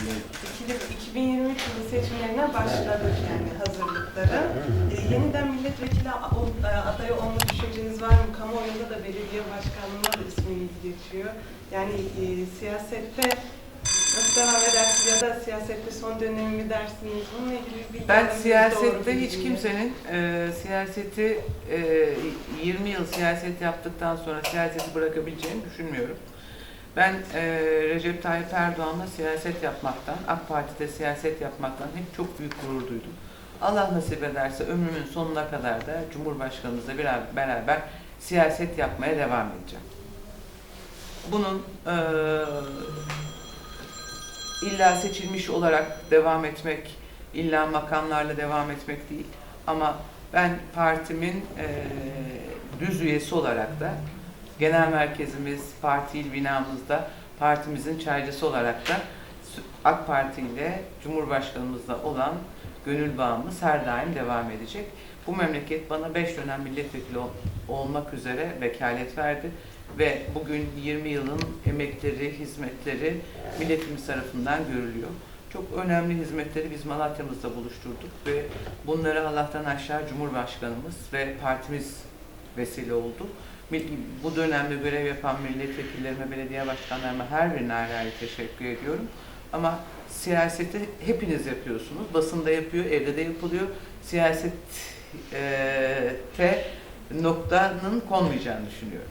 İkili- 2023 yılı seçimlerine başladık yani hazırlıkları. Ee, yeniden milletvekili e, adayı olma düşünceniz var mı? Kamuoyunda da belediye başkanlığına da isminiz geçiyor. Yani e, siyasette nasıl devam edersiniz ya da siyasette son dönemi mi dersiniz? Bununla ilgili bir Ben siyasette hiç kimsenin e, siyaseti e, 20 yıl siyaset yaptıktan sonra siyaseti bırakabileceğini düşünmüyorum. Ben e, Recep Tayyip Erdoğan'la siyaset yapmaktan, AK Parti'de siyaset yapmaktan hep çok büyük gurur duydum. Allah nasip ederse ömrümün sonuna kadar da Cumhurbaşkanımızla beraber, siyaset yapmaya devam edeceğim. Bunun e, illa seçilmiş olarak devam etmek, illa makamlarla devam etmek değil. Ama ben partimin e, düz üyesi olarak da genel merkezimiz, parti il binamızda partimizin çaycısı olarak da AK Parti ile Cumhurbaşkanımızla olan gönül bağımız her daim devam edecek. Bu memleket bana 5 dönem milletvekili ol- olmak üzere vekalet verdi ve bugün 20 yılın emekleri, hizmetleri milletimiz tarafından görülüyor. Çok önemli hizmetleri biz Malatya'mızda buluşturduk ve bunları Allah'tan aşağı Cumhurbaşkanımız ve partimiz vesile oldu. Bu dönemde görev yapan milletvekillerime, belediye başkanlarıma her birine ayrı ayrı teşekkür ediyorum. Ama siyaseti hepiniz yapıyorsunuz. Basında yapıyor, evde de yapılıyor. Siyasette noktanın konmayacağını düşünüyorum.